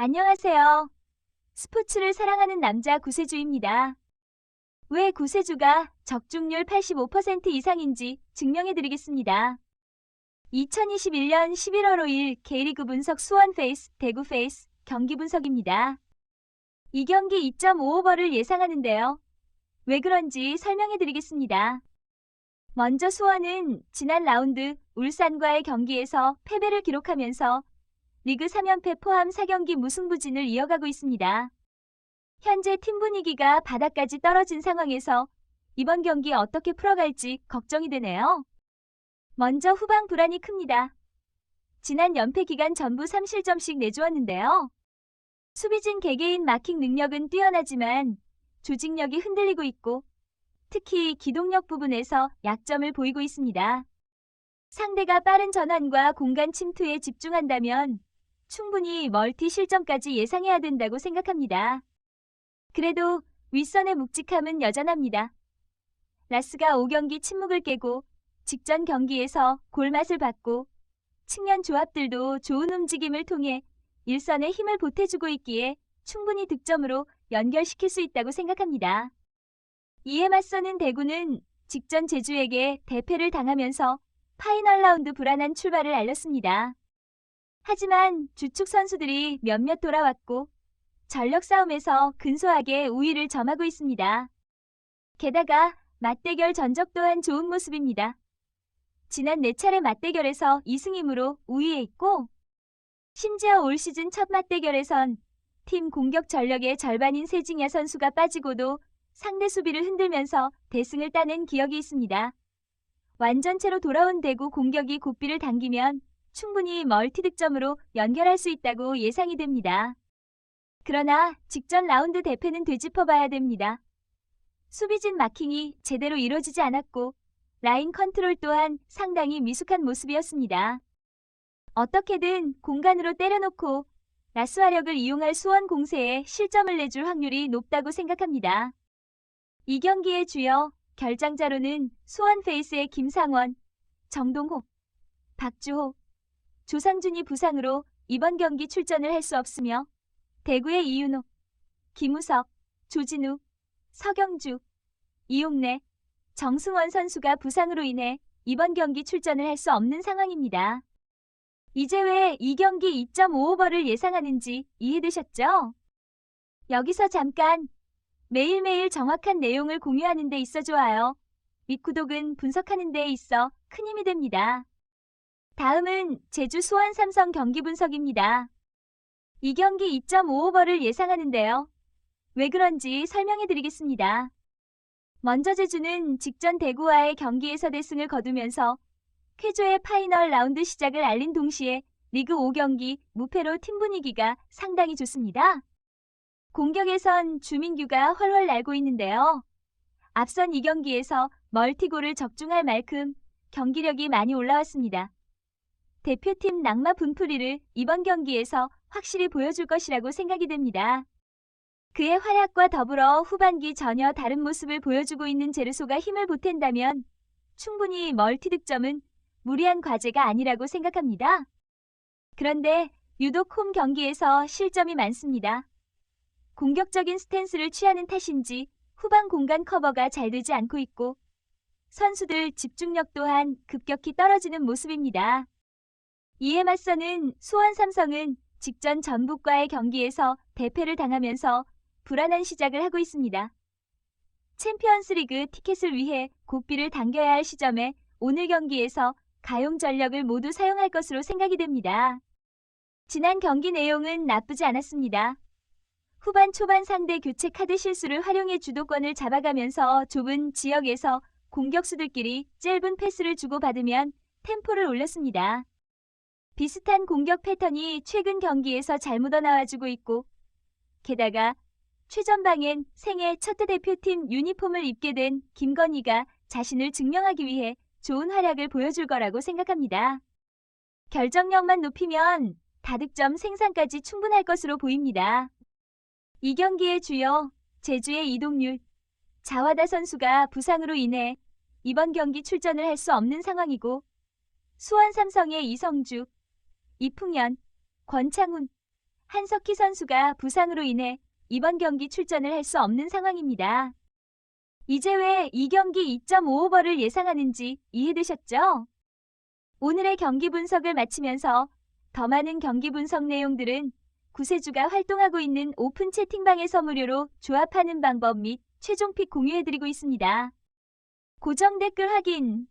안녕하세요. 스포츠를 사랑하는 남자 구세주입니다. 왜 구세주가 적중률 85% 이상인지 증명해드리겠습니다. 2021년 11월 5일 K리그 분석 수원 페이스, 대구 페이스 경기 분석입니다. 이 경기 2.5오버를 예상하는데요. 왜 그런지 설명해드리겠습니다. 먼저 수원은 지난 라운드 울산과의 경기에서 패배를 기록하면서 리그 3연패 포함 4경기 무승부진을 이어가고 있습니다. 현재 팀 분위기가 바닥까지 떨어진 상황에서 이번 경기 어떻게 풀어갈지 걱정이 되네요. 먼저 후방 불안이 큽니다. 지난 연패 기간 전부 3실점씩 내주었는데요. 수비진 개개인 마킹 능력은 뛰어나지만 조직력이 흔들리고 있고 특히 기동력 부분에서 약점을 보이고 있습니다. 상대가 빠른 전환과 공간 침투에 집중한다면 충분히 멀티 실점까지 예상해야 된다고 생각합니다. 그래도 윗선의 묵직함은 여전합니다. 라스가 5경기 침묵을 깨고 직전 경기에서 골맛을 받고 측면 조합들도 좋은 움직임을 통해 일선에 힘을 보태주고 있기에 충분히 득점으로 연결시킬 수 있다고 생각합니다. 이에 맞서는 대구는 직전 제주에게 대패를 당하면서 파이널 라운드 불안한 출발을 알렸습니다. 하지만 주축 선수들이 몇몇 돌아왔고 전력 싸움에서 근소하게 우위를 점하고 있습니다. 게다가 맞대결 전적 또한 좋은 모습입니다. 지난 4차례 맞대결에서 2승임으로 우위에 있고 심지어 올 시즌 첫 맞대결에선 팀 공격 전력의 절반인 세징야 선수가 빠지고도 상대 수비를 흔들면서 대승을 따낸 기억이 있습니다. 완전체로 돌아온 대구 공격이 고삐를 당기면 충분히 멀티 득점으로 연결할 수 있다고 예상이 됩니다. 그러나 직전 라운드 대패는 되짚어봐야 됩니다. 수비진 마킹이 제대로 이루어지지 않았고 라인 컨트롤 또한 상당히 미숙한 모습이었습니다. 어떻게든 공간으로 때려놓고 라스화력을 이용할 수원 공세에 실점을 내줄 확률이 높다고 생각합니다. 이 경기의 주요 결장자로는 수원 페이스의 김상원, 정동호, 박주호, 조상준이 부상으로 이번 경기 출전을 할 수 없으며 대구의 이윤호, 김우석, 조진우, 서경주, 이용래, 정승원 선수가 부상으로 인해 이번 경기 출전을 할 수 없는 상황입니다. 이제 왜 이 경기 2.5오버를 예상하는지 이해되셨죠? 여기서 잠깐 매일매일 정확한 내용을 공유하는 데 있어 좋아요. 윗 구독은 분석하는 데 있어 큰 힘이 됩니다. 다음은 제주 수원 삼성 경기 분석입니다. 이 경기 2.5오버를 예상하는데요. 왜 그런지 설명해 드리겠습니다. 먼저 제주는 직전 대구와의 경기에서 대승을 거두면서 쾌조의 파이널 라운드 시작을 알린 동시에 리그 5경기 무패로 팀 분위기가 상당히 좋습니다. 공격에선 주민규가 훨훨 날고 있는데요. 앞선 2경기에서 멀티골을 적중할 만큼 경기력이 많이 올라왔습니다. 대표팀 낙마 분풀이를 이번 경기에서 확실히 보여줄 것이라고 생각이 됩니다. 그의 활약과 더불어 후반기 전혀 다른 모습을 보여주고 있는 제르소가 힘을 보탠다면 충분히 멀티 득점은 무리한 과제가 아니라고 생각합니다. 그런데 유독 홈 경기에서 실점이 많습니다. 공격적인 스탠스를 취하는 탓인지 후반 공간 커버가 잘 되지 않고 있고 선수들 집중력 또한 급격히 떨어지는 모습입니다. 이에 맞서는 수원 삼성은 직전 전북과의 경기에서 대패를 당하면서 불안한 시작을 하고 있습니다. 챔피언스 리그 티켓을 위해 고삐를 당겨야 할 시점에 오늘 경기에서 가용 전력을 모두 사용할 것으로 생각이 됩니다. 지난 경기 내용은 나쁘지 않았습니다. 후반 초반 상대 교체 카드 실수를 활용해 주도권을 잡아가면서 좁은 지역에서 공격수들끼리 짧은 패스를 주고받으면 템포를 올렸습니다. 비슷한 공격 패턴이 최근 경기에서 잘 묻어나와주고 있고 게다가 최전방엔 생애 첫 대표팀 유니폼을 입게 된 김건희가 자신을 증명하기 위해 좋은 활약을 보여줄 거라고 생각합니다. 결정력만 높이면 다득점 생산까지 충분할 것으로 보입니다. 이 경기의 주요 제주의 이동률 자와다 선수가 부상으로 인해 이번 경기 출전을 할 수 없는 상황이고 수원 삼성의 이성주, 이풍현, 권창훈, 한석희 선수가 부상으로 인해 이번 경기 출전을 할 수 없는 상황입니다. 이제 왜 이 경기 2.5오버를 예상하는지 이해되셨죠? 오늘의 경기 분석을 마치면서 더 많은 경기 분석 내용들은 구세주가 활동하고 있는 오픈 채팅방에서 무료로 조합하는 방법 및 최종 픽 공유해드리고 있습니다. 고정 댓글 확인,